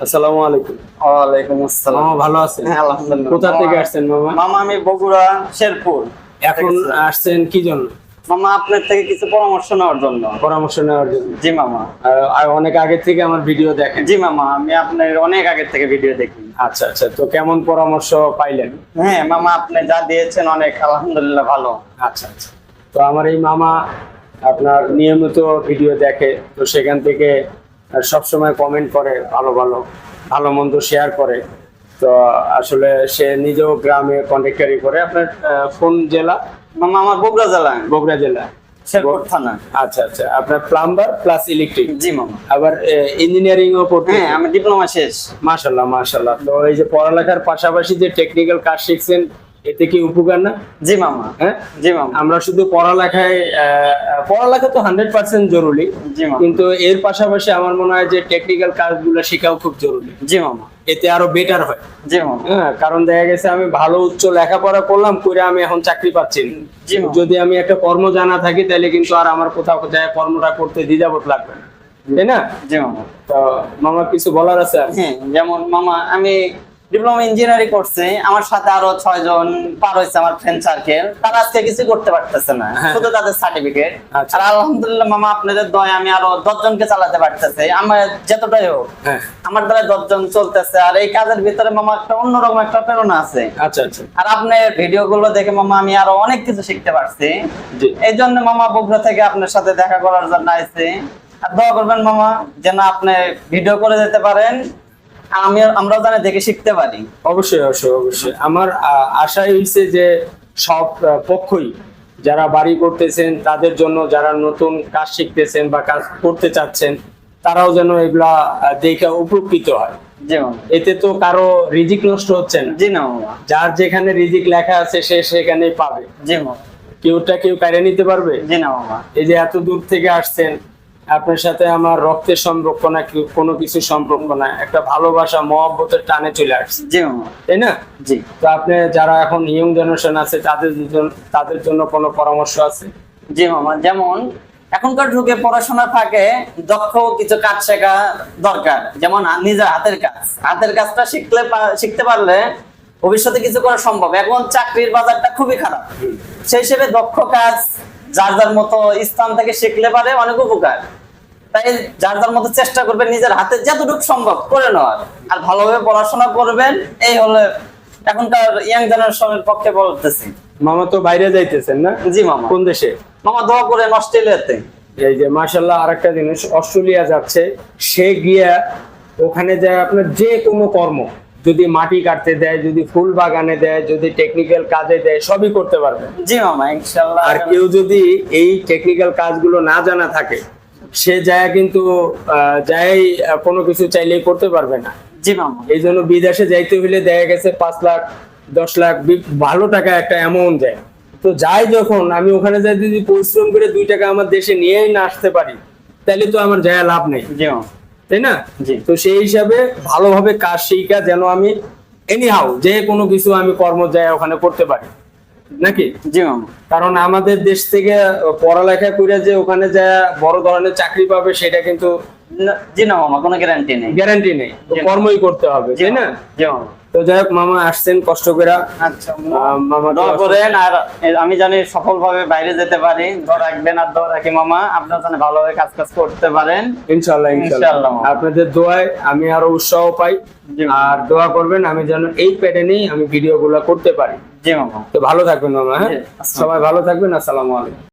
আসসালামু আলাইকুম। ওয়ালাইকুম আসসালাম। মামা ভালো আছেন? হ্যাঁ, আলহামদুলিল্লাহ। কোথা থেকে আসছেন মামা? মামা আমি বগুড়া শেরপুর। এখন আসছেন কি জন্য? মামা আপনার থেকে কিছু পরামর্শ নেওয়ার জন্য। পরামর্শ নেওয়ার জন্য। জি মামা। আর- আর অনেক আগে থেকে আমার ভিডিও দেখেন। জি মামা আমি আপনার অনেক থেকে ভিডিও দেখি। আচ্ছা আচ্ছা তো কেমন পরামর্শ পাইলেন? হ্যাঁ মামা আপনি যা দিয়েছেন অনেক আলহামদুলিল্লাহ ভালো। আচ্ছা আচ্ছা। তো আমার এই মামা আপনার নিয়মিত ভিডিও দেখে তো সেখান থেকে সব সময় কমেন্ট করে ভালো ভালো ভালো মন্দ শেয়ার করে। তো আসলে সে নিজেও গ্রামে কন্ট্রাক্টারি করে। আপনার কোন জেলা? মামা আমার বগুড়া জেলা। বগুড়া জেলা। শেরপুর থানা। আচ্ছা আচ্ছা। আপনার প্লাম্বার প্লাস ইলেকট্রিক জি মামা। আবার ইঞ্জিনিয়ারিং ও পড়তে হ্যাঁ আমি ডিপ্লোমা শেষ। তো এই যে পড়ালেখার পাশাপাশি যে টেকনিক্যাল কাজ শিখছেন এতে কি উপকার না? জি মামা। হ্যাঁ? জি মামা। আমরা শুধু পড়ালেখায় পড়ালেখা তো হান্ড্রেড পার্সেন্ট জরুরি। জি মামা। কিন্তু এর পাশাপাশি আমার মনে হয় যে টেকনিক্যাল কাজগুলো শেখাও খুব জরুরি। জি মামা। এতে আরও বেটার হয়। জি মামা। হ্যাঁ কারণ দেখা গেছে আমি ভালো উচ্চ লেখাপড়া করলাম করে আমি এখন চাকরি পাচ্ছি যদি আমি একটা কর্ম জানা থাকি তাহলে কিন্তু আর আমার কোথাও যায় কর্মটা করতে দ্বিধাবোধ লাগবে না। তাই না? জি মামা। তো মামা কিছু বলার আছে? হ্যাঁ যেমন মামা আমি ডিপ্লোমা ইঞ্জিনিয়ারিং করছি। আমার সাথে আরও ছয় জন পার হয়েছে আমার ফ্রেন্ড সার্কেল তারা আজকে কিছু করতে পারতেছে না। হ্যাঁ। শুধু তাদের সার্টিফিকেট আচ্ছা। আর আলহামদুলিল্লাহ মামা আপনাদের দয় আমি আরও দশ জনকে চালাতে পারতেছি। আমার যতটাই হোক হ্যাঁ। আমার দ্বারা দশ জন চলতেছে। আর এই কাজের ভিতরে মামা একটা অন্যরকম একটা প্রেরণা আছে। আচ্ছা আচ্ছা। আর আপনার ভিডিও গুলো দেখে মামা আমি আরও অনেক কিছু শিখতে পারছি। এই জন্য মামা বগুড়া থেকে আপনার সাথে দেখা করার জন্য আইছি। আর দোয়া করবেন মামা যেন আপনি ভিডিও করে যেতে পারেন। আমি আমরাও জানি দেখে শিখতে পারি। অবশ্যই অবশ্যই অবশ্যই। আমার আশাই হইছে যে সব পক্ষই যারা বাড়ি করতেছেন তাদের জন্য যারা নতুন কাজ শিখতেছেন বা কাজ করতে চাচ্ছেন তারাও যেন এগুলা দেখে উপকৃত হয়। এতে তো কারও রিজিক নষ্ট হচ্ছে না। জি না যার যেখানে রিজিক লেখা আছে সে সেখানেই পাবে। জি কেউটা কেউ কারে নিতে পারবে? জি না এই যে এত দূর থেকে আসছেন আপনার সাথে আমার রক্তের সম্পর্ক না কি- কোনো কিছু সম্পর্ক না একটা ভালোবাসা মহব্বতের টানে চলে আসছে। জি তাই না? জি। তো আপনি যারা এখন ইয়ং জেনারেশন আছে তাদের তাদের জন্য কোনো পরামর্শ আছে? জি মামা যেমন এখনকার যুগে পড়াশোনা থাকে দক্ষ কিছু কাজ শেখা দরকার। যেমন নিজের হাতের কাজ। হাতের কাজটা শিখলে শিখতে পারলে ভবিষ্যতে কিছু করা সম্ভব। এখন চাকরির বাজারটা খুবই খারাপ। সেই হিসেবে দক্ষ কাজ যার যার মতো স্থান থেকে শিখলে পারে অনেক উপকার। তাই যার যার মতো চেষ্টা করবেন নিজের হাতে যতটুকু সম্ভব করে নেওয়ার। আর ভালোভাবে পড়াশোনা করবেন এই হলে এখনকার ইয়াং জেনারেশনের পক্ষে বলতেছি। মামা তো বাইরে যাইতেছেন না? জি মামা। কোন দেশে? মামা দোয়া করেন অস্ট্রেলিয়াতে। এই যে মার্শাল্লাহ আরেকটা জিনিস অস্ট্রেলিয়া যাচ্ছে সে গিয়া ওখানে যায় আপনার যে কোনো কর্ম যদি মাটি কাটতে দেয় যদি ফুল বাগানে দেয় যদি টেকনিক্যাল কাজে দেয় সবই করতে পারবে। জি মামা ইনশাল্লাহ আর কেউ যদি এই টেকনিক্যাল কাজগুলো না জানা থাকে সে যায় কিন্তু যাই কোনো কিছু চাইলেই করতে পারবে না। জি মামা। এই জন্য বিদেশে যাইতে হলে দেখা গেছে পাঁচ লাখ দশ লাখ ভালো টাকা একটা অ্যামাউন্ট দেয়। তো যাই যখন আমি ওখানে যাই যদি পরিশ্রম করে দুই টাকা আমার দেশে নিয়েই না আসতে পারি তাহলে তো আমার যায় লাভ নেই। জি মামা। তাই না? জি। তো সেই হিসাবে ভালোভাবে কাজ শিখা যেন আমি এনিহাউ যে কোনো কিছু আমি কর্ম যায় ওখানে করতে পারি। নাকি? জি মামা। কারণ আমাদের দেশ থেকে পড়ালেখা করে যে ওখানে যা বড় ধরনের চাকরি পাবে সেটা কিন্তু জি না মামা কোনো গ্যারান্টি নেই। গ্যারান্টি নেই। কর্মই করতে হবে তাই না? জি মামা। তো যাই হোক মামা আসছেন কষ্ট করে। আচ্ছা মামা দোয়া করেন আর আমি জানি সফলভাবে বাইরে যেতে পারি। দোয়া রাখবেন আর দোয়া রাখি মামা। আপনার জানি ভালোভাবে কাজ কাজ করতে পারেন। ইনশাআল্লাহ, মামা। আপনাদের দোয়ায় আমি আরও উৎসাহ পাই। আর দোয়া করবেন আমি যেন এই প্যাটার্নেই আমি ভিডিও গুলা করতে পারি। জি মামা। তো ভালো থাকবেন মামা হ্যাঁ? সবাই ভালো থাকবেন আসসালামু আলাইকুম।